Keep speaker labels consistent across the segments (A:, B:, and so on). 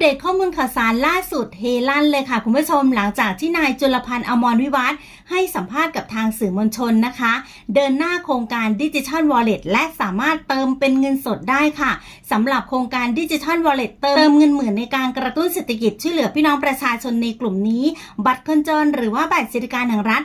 A: เดตข้อมูลข่าวสารล่าสุดเฮลั่นเลยค่ะ คุณผู้ชมหลังจากที่นายจุลพันธ์อมรวิวัฒน์ให้สัมภาษณ์กับทางสื่อมวลชนนะคะ เดินหน้าโครงการดิจิทัลวอลเล็ตและสามารถเติมเป็นเงินสดได้ค่ะสำหรับโครงการดิจิทัลวอลเล็ตเติมเงินหมื่นในการกระตุ้นเศรษฐกิจช่วยเหลือพี่น้องประชาชนในกลุ่มนี้ บัตรคนจนหรือว่าบัตรสวัสดิการแห่งรัฐ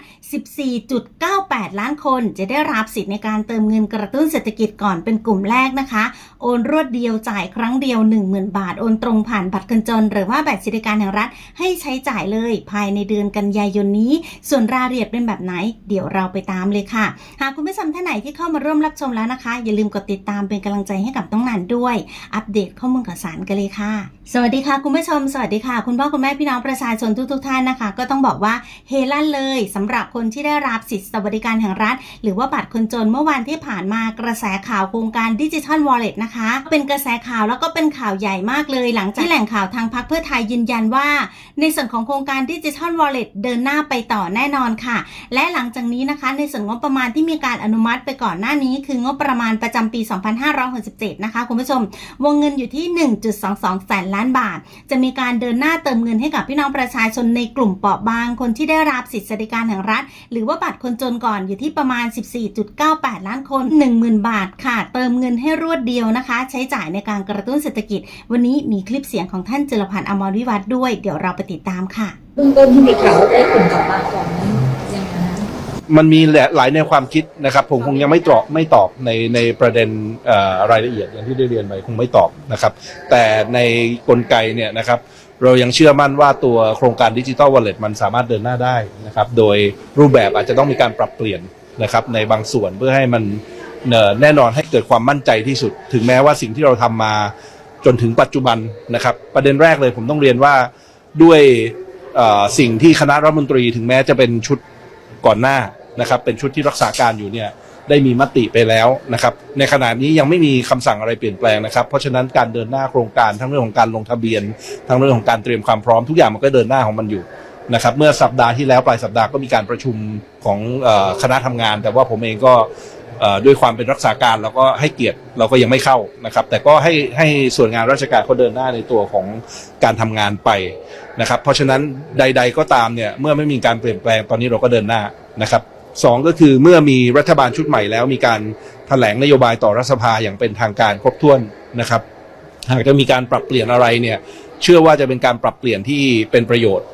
A: 14.98 ล้านคน จะได้รับสิทธิ์ในการเติมเงินกระตุ้นเศรษฐกิจก่อนเป็นกลุ่มแรกนะคะ โอนรวดเดียวจ่ายครั้งเดียว 10,000 บาทโอนตรงผ่านบัตรคนจน หรือว่าบัตรสวัสดิการแห่งรัฐให้ใช้จ่ายเลยภายในเดือนกันยายนนี้ ส่วนรายละเอียดเป็นแบบไหน เดี๋ยวเราไปตามเลยค่ะ หากคุณผู้ชมท่านไหนที่เข้ามาร่วมรับชมแล้วนะคะ อย่าลืมกดติดตามเป็นกำลังใจให้กับน้องนันด้วย อัปเดตข้อมูลข่าวสารกันเลยค่ะ สวัสดีค่ะคุณผู้ชม สวัสดีค่ะ คุณพ่อคุณแม่พี่น้องประชาชนทุกๆท่านนะคะ ก็ต้องบอกว่าเฮลั่นเลยสำหรับคนที่ได้รับสิทธิสวัสดิการแห่งรัฐ หรือว่าบัตรคนจนเมื่อวันที่ผ่านมากระแสข่าวโครงการดิจิทัลวอลเล็ตนะคะ เป็นกระแสข่าวแล้วก็เป็นข่าวใหญ่มากเลย หลังจากที่แหล่งข่าวทางพรรคเพื่อไทยยืนยันว่า ในส่วนของโครงการดิจิทัลวอลเล็ตเดินหน้าไปต่อแน่นอนค่ะ และหลังจากนี้นะคะในส่วนงบประมาณที่มีการอนุมัติไปก่อนหน้านี้ คืองบประมาณประจำปี 2567 นะคะคุณผู้ชม วงเงินอยู่ที่ 1.22 แสนล้านบาท จะมีการเดินหน้าเติมเงินให้กับพี่น้องประชาชนในกลุ่มเปราะบาง คนที่ได้รับสิทธิสวัสดิการแห่งรัฐ หรือว่าบัตรคนจนก่อนอยู่ที่ประมาณ 14.98 ล้านคน 10,000 บาทค่ะเติมเงินให้รวดเดียวนะคะ ใช้จ่ายในการกระตุ้นเศรษฐกิจ วันนี้มีคลิปเสียงของท่านจุลพันธ์อมรวิวัฒน์ด้วย เดี๋ยวเราไปติดตามค่ะ
B: เบื้องต้นที่มีข่าวว่าได้กลุ่มเปราะบาก่อนนั้นยังไงนะ
C: มันมีหลายหลายในความคิดนะครับ ผมคงยังไม่ตอบไม่ตอบในในประเด็นรายละเอียดอย่างที่ได้เรียนไปคงไม่ตอบนะครับ แต่ในกลไกเนี่ยนะครับ เรายังเชื่อมั่นว่าตัวโครงการดิจิ t a ลวอลเล็ตมันสามารถเดินหน้าได้นะครับ โดยรูปแบบอาจจะต้องมีการปรับเปลี่ยนนะครับในบางส่วนเพื่อให้มันเอ่อแน่นอนให้เกิดความมั่นใจที่สุด ถึงแม้ว่าสิ่งที่เราทำมา จนถึงปัจจุบันนะครับ ประเด็นแรกเลยผมต้องเรียนว่าด้วยสิ่งที่คณะรัฐมนตรีถึงแม้จะเป็นชุดก่อนหน้านะครับ เป็นชุดที่รักษาการอยู่เนี่ยได้มีมติไปแล้วนะครับ ในขณะนี้ยังไม่มีคำสั่งอะไรเปลี่ยนแปลงนะครับ เพราะฉะนั้นการเดินหน้าโครงการทั้งเรื่องของการลงทะเบียน ทั้งเรื่องของการเตรียมความพร้อมทุกอย่างมันก็เดินหน้าของมันอยู่นะครับ เมื่อสัปดาห์ที่แล้วปลายสัปดาห์ก็มีการประชุมของคณะทำงาน แต่ว่าผมเองก็ ด้วยความเป็นรักษาการเราก็ให้เกียรติเราก็ยังไม่เข้านะครับ แต่ก็ให้ให้ส่วนงานราชการเขาเดินหน้าในตัวของการทำงานไปนะครับ เพราะฉะนั้นใด ๆก็ตามเนี่ยเมื่อไม่มีการเปลี่ยนแปลงตอนนี้เราก็เดินหน้านะครับสองก็คือเมื่อมีรัฐบาลชุดใหม่แล้ว มีการแถลงนโยบายต่อรัฐสภาอย่างเป็นทางการครบถ้วนนะครับ หากจะมีการปรับเปลี่ยนอะไรเนี่ยเชื่อว่าจะเป็นการปรับเปลี่ยนที่เป็นประโยชน์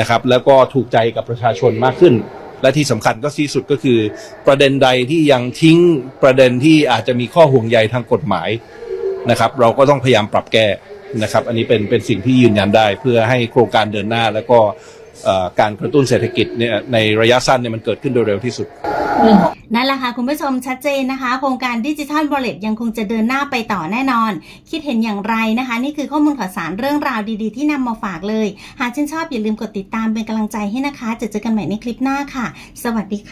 C: นะครับ แล้วก็ถูกใจกับประชาชนมากขึ้น และที่สำคัญก็ที่สุดก็คือ ประเด็นใดที่ยังทิ้งประเด็นที่อาจจะมีข้อห่วงใยทางกฎหมายนะครับ เราก็ต้องพยายามปรับแก้ นะครับ อันนี้เป็นเป็นสิ่งที่ยืนยันได้เพื่อให้โครงการเดินหน้า แล้วก็เอ่อการกระตุ้นเศรษฐกิจเนี่ยในระยะสั้นเนี่ยมันเกิดขึ้นโดยเร็วที่สุด
A: นั่นแหละค่ะคุณผู้ชมชัดเจนนะคะ โครงการดิจิทัลวอลเลตยังคงจะเดินหน้าไปต่อแน่นอน คิดเห็นอย่างไรนะคะ นี่คือข้อมูลข่าวสารเรื่องราวดีๆ ที่นำมาฝากเลย หากชื่นชอบอย่าลืมกดติดตามเป็นกำลังใจให้นะคะ จะเจอกันใหม่ในคลิปหน้าค่ะ สวัสดีค่ะ